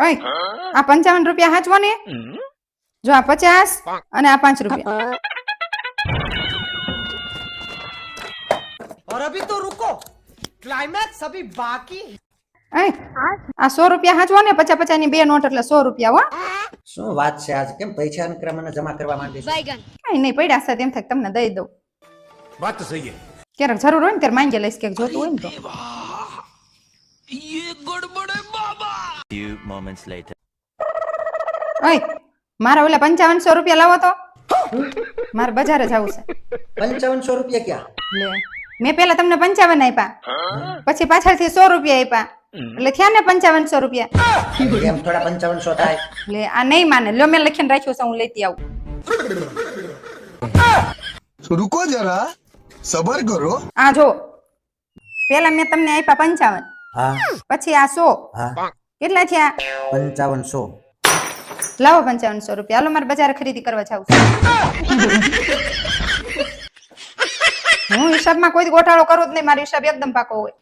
ઓય આ પંચાવન રૂપિયા હાચવો ને જો આ પચાસ અને આ પાંચ રૂપિયા और अभी तो रुको क्लाइमैक्स अभी बाकी है ઓય આ સો રૂપિયા હાચવો ને પચાસ પચાસ ની બે નોટ એટલે સો રૂપિયા હો શું વાત છે આજ કેમ પૈસા અને ક્રમને જમા કરવા માંગે છે કઈ નહીં પડ્યા છે તેમ થાય તમને દઈ દઉં વાત તો સહી है ક્યારેક જરૂર હોય ને ત્યારે માંગી લઈશ ક્યાંક જોતું હોય ને તો few moments later. ઓય મારા ઓલા પંચાવનસો રૂપિયા લાવો તો. મારે બજારે જવું છે. પંચાવનસો રૂપિયા ક્યાં? લે મેં પેલા તમને પંચાવન આપ્યા પછી પાછળથી સો રૂપિયા આપ્યા એટલે થયા ને પંચાવનસો રૂપિયા? એમ થોડા પંચાવનસો થાય. લે આ નહીં માને. લો મેં લખીને રાખ્યું છે હું લેતી આવું. રૂકો જરા. સબર કરો. આ જો પેલા મેં તમને આપ્યા પંચાવન. પછી આ સો. કેટલા થયા? પંચાવનસો. લાવો પંચાવનસો રૂપિયા. હાલો મારે બજાર ખરીદી કરવા જાવ હું હિસાબમાં કોઈ ગોટાળો કરું જ નહીં. મારો હિસાબ એકદમ પાકો હોય.